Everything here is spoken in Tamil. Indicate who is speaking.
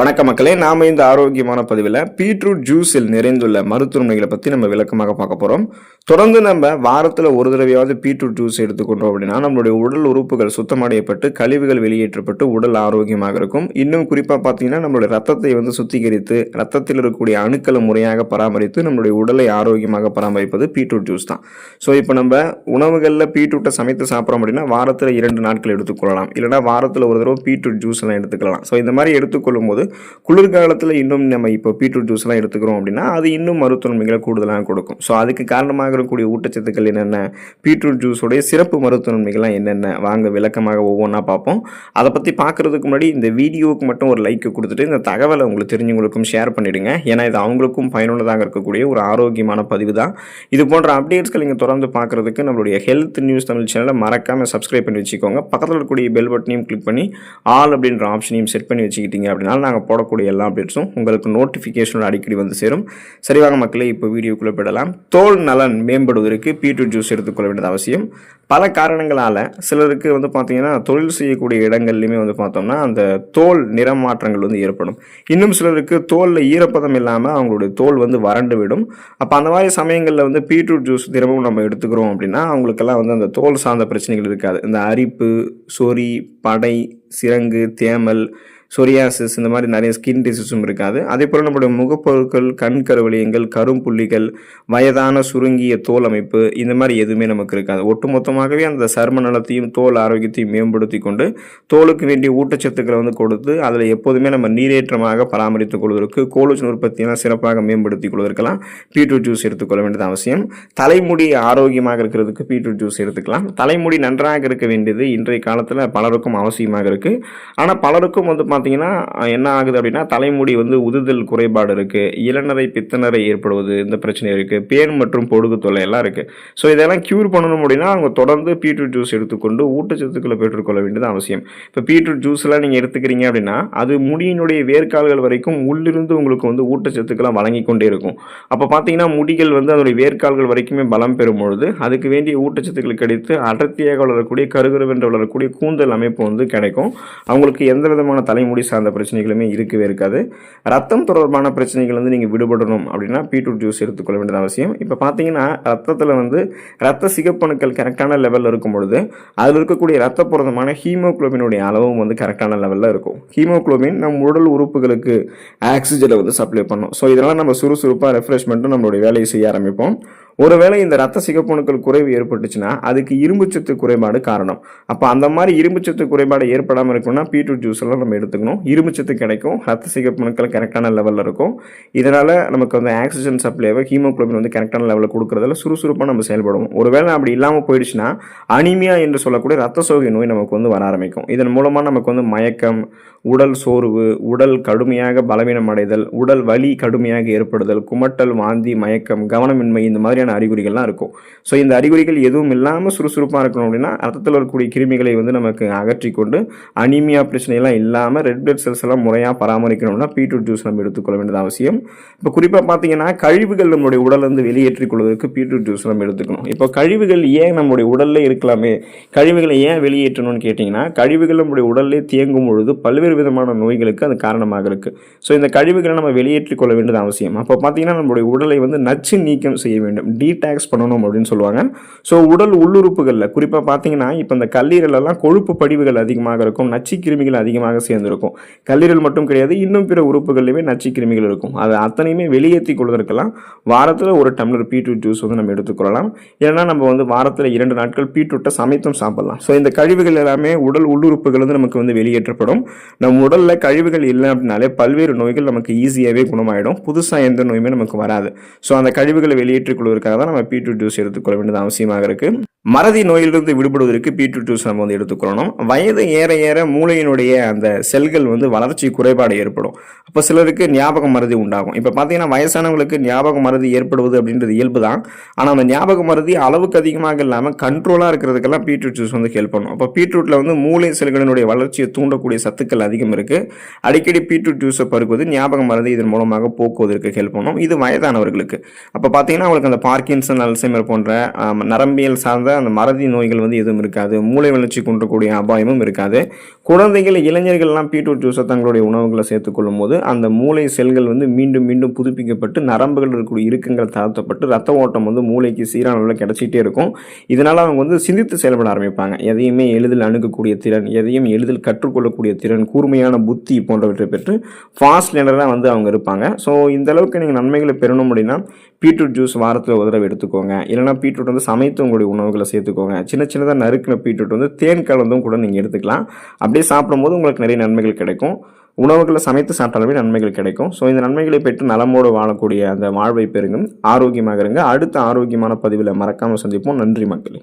Speaker 1: வணக்க மக்களே நாம இந்த ஆரோக்கியமான பதிவில் பீட்ரூட் ஜூஸில் நிறைந்துள்ள மருத்துவமனைகளை பற்றி நம்ம விளக்கமாக பார்க்க போகிறோம் தொடர்ந்து நம்ம வாரத்தில் ஒரு தடவையாவது பீட்ரூட் ஜூஸ் எடுத்துக்கொண்டோம் அப்படின்னா நம்மளுடைய உடல் உறுப்புகள் சுத்தமடையப்பட்டு கழிவுகள் வெளியேற்றப்பட்டு உடல் ஆரோக்கியமாக இருக்கும். இன்னும் குறிப்பாக பார்த்தீங்கன்னா நம்மளுடைய ரத்தத்தை வந்து சுத்திகரித்து ரத்தத்தில் இருக்கக்கூடிய அணுக்களை முறையாக பராமரித்து நம்மளுடைய உடலை ஆரோக்கியமாக பராமரிப்பது பீட்ரூட் ஜூஸ் தான். ஸோ இப்போ நம்ம உணவுகளில் பீட்ரூட்டை சமைத்து சாப்பிட்றோம் அப்படின்னா வாரத்தில் இரண்டு நாட்கள் எடுத்துக்கொள்ளலாம். இல்லைனா வாரத்தில் ஒரு தடவை பீட்ரூட் ஜூஸ் எல்லாம் எடுத்துக்கலாம். ஸோ இந்த மாதிரி எடுத்துக்கொள்ளும் போது குளிர்காலத்தில் இன்னும் நம்ம இப்போ பீட்ரூட் ஜூஸ்லாம் எடுத்துக்கிறோம் அப்படின்னா அது இன்னும் மருத்துவ கூடுதலாக கொடுக்கும். ஸோ அதுக்கு காரணமாக இருக்கக்கூடிய ஊட்டச்சத்துக்கள் என்னென்ன? பீட்ரூட் ஜூஸோடைய சிறப்பு மருத்துவ நன்மைகள்லாம் என்னென்ன? வாங்க விளக்கமாக ஒவ்வொன்றா பார்ப்போம். அதை பற்றி பார்க்குறதுக்கு முன்னாடி இந்த வீடியோவுக்கு மட்டும் ஒரு லைக் கொடுத்துட்டு இந்த தகவலை உங்களுக்கு தெரிஞ்சவங்களுக்கும் ஷேர் பண்ணிவிடுங்க ஏன்னா இது அவங்களுக்கும் பயனுள்ளதாக இருக்கக்கூடிய ஒரு ஆரோக்கியமான பதிவு தான். இது போன்ற அப்டேட்ஸ்கள் நீங்கள் தொடர்ந்து பார்க்குறதுக்கு நம்மளுடைய ஹெல்த் நியூஸ் தமிழ் சேனலை மறக்காமல் சப்ஸ்கிரைப் பண்ணி வச்சுக்கோங்க. பக்கத்தில் இருக்கக்கூடிய பெல் பட்டனையும் கிளிக் பண்ணி ஆல் அப்படின்ற ஆப்ஷனையும் செட் பண்ணி வச்சுக்கிட்டீங்க அப்படின்னா நாங்கள் போடக்கூடிய எல்லா அப்டேட்ஸும் உங்களுக்கு நோட்டிஃபிகேஷனோட அடிக்கடி வந்து சேரும். சரிவாக மக்களே இப்போ வீடியோக்குள்ளே போயிடலாம். தோல் நலன் மேம்படுவதற்கு பீட்ரூட் ஜூஸ் எடுத்துக்கொள்ள வேண்டியது அவசியம். பல காரணங்களால் சிலருக்கு வந்து பார்த்தீங்கன்னா தொழில் செய்யக்கூடிய இடங்கள்லையுமே வந்து பார்த்தோம்னா அந்த தோல் நிறமாற்றங்கள் வந்து ஏற்படும். இன்னும் சிலருக்கு தோலில் ஈரப்பதம் இல்லாமல் அவங்களுடைய தோல் வந்து வறண்டு விடும். அப்போ அந்த மாதிரி சமயங்களில் வந்து பீட்ரூட் ஜூஸ் தினமும் நம்ம எடுத்துக்கிறோம் அப்படின்னா அவங்களுக்கெல்லாம் வந்து அந்த தோல் சார்ந்த பிரச்சனைகள் இருக்காது. இந்த அரிப்பு சொறி படை சிறங்கு தேமல் சொரியாசிஸ் இந்த மாதிரி நிறைய ஸ்கின் டிசீஸும் இருக்காது. அதே போல் நம்மளுடைய முகப்பொருட்கள் கண் கருவளியங்கள் கரும்புள்ளிகள் வயதான சுருங்கிய தோல் அமைப்பு இந்த மாதிரி எதுவுமே நமக்கு இருக்காது. ஒட்டுமொத்தமாகவே அந்த சரும நலத்தையும் தோல் ஆரோக்கியத்தையும் மேம்படுத்தி கொண்டு தோலுக்கு வேண்டிய ஊட்டச்சத்துக்களை வந்து கொடுத்து அதில் எப்போதுமே நம்ம நீரேற்றமாக பராமரித்துக் கொள்வதற்கு கோலோஜன் உற்பத்தியெல்லாம் சிறப்பாக மேம்படுத்திக் கொள்வதற்கெல்லாம் பீட்ரூட் ஜூஸ் எடுத்துக்கொள்ள வேண்டியது அவசியம். தலைமுடி ஆரோக்கியமாக இருக்கிறதுக்கு பீட்ரூட் ஜூஸ் எடுத்துக்கலாம். தலைமுடி நன்றாக இருக்க வேண்டியது இன்றைய காலத்தில் பலருக்கும் அவசியமாக இருக்குது ஆனால் பலருக்கும் வந்து பார்த்தீங்கன்னா என்ன ஆகுது அப்படின்னா தலைமுடி வந்து உதுதல் குறைபாடு இருக்குது இளநரை பித்தநரை ஏற்படுவது இந்த பிரச்சனை இருக்குது பேன் மற்றும் பொடுகு தொல்லை எல்லாம் இருக்குது ஸோ இதெல்லாம் க்யூர் பண்ணணும் அப்படின்னா அவங்க தொடர்ந்து பீட்ரூட் ஜூஸ் எடுத்துக்கொண்டு ஊட்டச்சத்துக்களை பெற்றுக்கொள்ள வேண்டியது அவசியம். இப்போ பீட்ரூட் ஜூஸ்லாம் நீங்கள் எடுத்துக்கிறீங்க அப்படின்னா அது முடியினுடைய வேர்க்கால்கள் வரைக்கும் உள்ளிருந்து உங்களுக்கு வந்து ஊட்டச்சத்துக்களை வழங்கி கொண்டே இருக்கும். அப்போ பார்த்தீங்கன்னா முடிகள் வந்து அதனுடைய வேர்க்கால்கள் வரைக்குமே பலம் பெறும் பொழுது அதுக்கு வேண்டிய ஊட்டச்சத்துக்கள் கிடைத்து அடர்த்தியாக வளரக்கூடிய கருகருவென்று வளரக்கூடிய கூந்தல் அமைப்பு வந்து கிடைக்கும். அவங்களுக்கு எந்த விதமான தலைமுடி சார்ந்த பிரச்சனைகளுமே இருக்கவே இருக்காது. ரத்தம் தொடர்பான பிரச்சனைகள் வந்து நீங்கள் விடுபடணும் அப்படின்னா பீட்ரூட் ஜூஸ் எடுத்துக்கொள்ள வேண்டியது அவசியம். இப்போ பார்த்தீங்கன்னா ரத்தத்தில் வந்து ரத்த சிகப்பணுக்கள் கரெக்டான லெவலில் இருக்கும் பொழுது அதில் இருக்கக்கூடிய ரத்த புரதமான ஹீமோக்ளோபினுடைய அளவும் வந்து கரெக்டான லெவலில் இருக்கும். ஹீமோக்ளோபின் நம் உடல் உறுப்புகளுக்கு ஆக்சிஜனை வந்து சப்ளை பண்ணும். ஸோ இதனால் நம்ம சுறுசுறுப்பாக ரெஃப்ரெஷ்மெண்ட்டும் நம்மளுடைய வேலையை செய்ய ஆரம்பிப்போம். ஒருவேளை இந்த ரத்த சிகப்பணுக்கள் குறைவு ஏற்பட்டுச்சுன்னா அதுக்கு இரும்புச்சத்து குறைபாடு காரணம். அப்போ அந்த மாதிரி இரும்புச்சத்து குறைபாடு ஏற்படாமல் இருக்கணும்னா பீட்ரூட் ஜூஸ் எல்லாம் நம்ம எடுத்துக்கணும். இரும்புச்சத்து கிடைக்கும் ரத்த சிகப்பணுக்கள் கரெக்டான லெவலில் இருக்கும். இதனால் நமக்கு வந்து ஆக்சிஜன் சப்ளைவை ஹீமோக்ளோபின் வந்து கரெக்டான லெவலில் கொடுக்குறதுல சுறுசுறுப்பாக நம்ம செயல்படுவோம். ஒருவேளை அப்படி இல்லாமல் போயிடுச்சுன்னா அனிமியா என்று சொல்லக்கூடிய ரத்த சோகை நோய் நமக்கு வந்து வர ஆரம்பிக்கும். இதன் மூலமாக நமக்கு வந்து மயக்கம் உடல் சோர்வு உடல் கடுமையாக பலவீனம் அடைதல் உடல் வலி கடுமையாக ஏற்படுதல் குமட்டல் வாந்தி மயக்கம் கவனமின்மை இந்த மாதிரியான அறிகுறிகள்லாம் இருக்கும். ஸோ இந்த அறிகுறிகள் எதுவும் இல்லாமல் சுறுசுறுப்பாக இருக்கணும் அப்படின்னா ரத்தத்தில் இருக்கக்கூடிய கிருமிகளை வந்து நமக்கு அகற்றி கொண்டு அனிமியா பிரச்சனையெல்லாம் இல்லாமல் ரெட் பிளட் செல்ஸ் எல்லாம் முறையாக பராமரிக்கணும்னா பீட்ரூட் ஜூஸ் நம்ம எடுத்துக்கொள்ள வேண்டியது அவசியம். இப்போ குறிப்பாக பார்த்தீங்கன்னா கழிவுகள் நம்மளுடைய உடலிருந்து வெளியேற்றிக் கொள்வதற்கு பீட்ரூட் ஜூஸ் நம்ம எடுத்துக்கணும். இப்போ கழிவுகள் ஏன் நம்முடைய உடலில் இருக்கலாமே? கழிவுகளை ஏன் வெளியேற்றணும்னு கேட்டிங்கன்னா கழிவுகள் நம்முடைய உடல்லே தேங்கும் பொழுது பல்வேறு விதமான நோய்களுக்கு அது காரணமாக இருக்குது ஸோ இந்த கழிவுகளை நம்ம வெளியேற்றிக் கொள்ள வேண்டியது அவசியம். அப்போ பார்த்தீங்கன்னா நம்மளுடைய உடலை வந்து நச்சு நீக்கம் செய்ய வேண்டும். டீடாக்ஸ் பண்ணணும் அப்படின்னு சொல்லுவாங்க. ஸோ உடல் உள்ளுறுப்புகளில் குறிப்பாக பார்த்தீங்கன்னா இப்போ இந்த கல்லீரலெல்லாம் கொழுப்பு படிவுகள் அதிகமாக இருக்கும் நச்சு கிருமிகள் அதிகமாக சேர்ந்துருக்கும். கல்லீரல் மட்டும் கிடையாது இன்னும் பிற உறுப்புகள்லையுமே நச்சு கிருமிகள் இருக்கும். அது அத்தனையுமே வெளியேற்றி கொள்வதற்கெல்லாம் வாரத்தில் ஒரு டம்ளர் பீட்ரூட் ஜூஸ் வந்து நம்ம எடுத்துக்கொள்ளலாம் ஏன்னா நம்ம வந்து வாரத்தில் இரண்டு நாட்கள் பீட்ரூட்டை சமைத்தும் சாப்பிடலாம். ஸோ இந்த கழிவுகள் எல்லாமே உடல் உள்ளுறுப்புகள் வந்து நமக்கு வந்து வெளியேற்றப்படும். நம் உடலில் கழிவுகள் இல்லை அப்படின்னாலே பல்வேறு நோய்கள் நமக்கு ஈஸியாகவே குணமாயிடும். புதுசாக எந்த நோயுமே நமக்கு வராது. ஸோ அந்த கழிவுகளை வெளியேற்றிக் கொள்வதற்காக தான் நம்ம பீட்ரூட் ஜூஸ் எடுத்துக்கொள்ள வேண்டியது அவசியமாக இருக்குது மறதி நோயிலிருந்து விடுபடுவதற்கு பீட்ரூட் ஜூஸ் நம்ம வந்து எடுத்துக்கொள்ளணும். வயது ஏற ஏற மூளையினுடைய அந்த செல்கள் வந்து வளர்ச்சி குறைபாடு ஏற்படும். அப்போ சிலருக்கு ஞாபக மருதி உண்டாகும். இப்போ பார்த்தீங்கன்னா வயசானவங்களுக்கு ஞாபக மருதி ஏற்படுவது அப்படின்றது இயல்பு தான். ஆனால் அந்த ஞாபக மருதி அளவுக்கு அதிகமாக இல்லாமல் கண்ட்ரோலாக இருக்கிறதுக்கெல்லாம் பீட்ரூட் ஜூஸ் வந்து ஹெல்ப் பண்ணும். அப்போ பீட்ரூட்டில் வந்து மூளை செல்களினுடைய வளர்ச்சியை தூண்டக்கூடிய சத்துக்கள் அதிகம் இருக்குது அடிக்கடி பீட்ரூட் ஜூஸை பருக்குவது ஞாபக மருதி இதன் மூலமாக போக்குவதற்கு ஹெல்ப் பண்ணும். இது வயதானவர்களுக்கு. அப்போ பார்த்தீங்கன்னா அவங்களுக்கு அந்த பார்க்கின்சன் அல்சைமர் போன்ற நரம்பியல் சார்ந்த அந்த மறதி நோய்கள் வந்து எதுவும் இருக்காது. மூளை வளர்ச்சி கொண்டக்கூடிய அபாயமும் இருக்காது. குழந்தைகள் இளைஞர்கள்லாம் பீட்ரூட் ஜூஸை தங்களுடைய உணவுகளை சேர்த்துக்கொள்ளும் போது அந்த மூளை செல்கள் வந்து மீண்டும் மீண்டும் புதுப்பிக்கப்பட்டு நரம்புகள் இருக்கக்கூடிய இறுக்கங்கள் தாழ்த்தப்பட்டு ரத்த ஓட்டம் வந்து மூளைக்கு சீரான அளவில் கிடச்சிட்டே இருக்கும். இதனால் அவங்க வந்து சிந்தித்து செயல்பட ஆரம்பிப்பாங்க. எதையுமே எளிதில் அணுகக்கூடிய திறன் எதையும் எளிதில் கற்றுக்கொள்ளக்கூடிய திறன் கூர்மையான புத்தி போன்றவற்றை பெற்று ஃபாஸ்ட் லேனராக வந்து அவங்க இருப்பாங்க. ஸோ இந்த அளவுக்கு நீங்கள் நன்மைகளை பெறணும் அப்படின்னா பீட்ரூட் ஜூஸ் வாரத்தில் ஒரு தடவை எடுத்துக்கோங்க. இல்லைனா பீட்ரூட் வந்து சமைத்து உங்களுடைய உணவுகளை சேர்த்துக்கோங்க. சின்ன சின்னதாக நறுக்கின பீட்ரூட் வந்து தேன் கலந்தும் கூட நீங்கள் எடுத்துக்கலாம். அப்படியே சாப்பிடும்போது உங்களுக்கு நிறைய நன்மைகள் கிடைக்கும். உணவுகளை சமைத்து சாப்பிட்டாலுமே நன்மைகள் கிடைக்கும். ஸோ இந்த நன்மைகளை பெற்று நலமோடு வாழக்கூடிய அந்த வாழ்வை பெறுங்க ஆரோக்கியமாக இருங்க அடுத்த ஆரோக்கியமான பதிவில் மறக்காமல் சந்திப்போம். நன்றி மக்களே.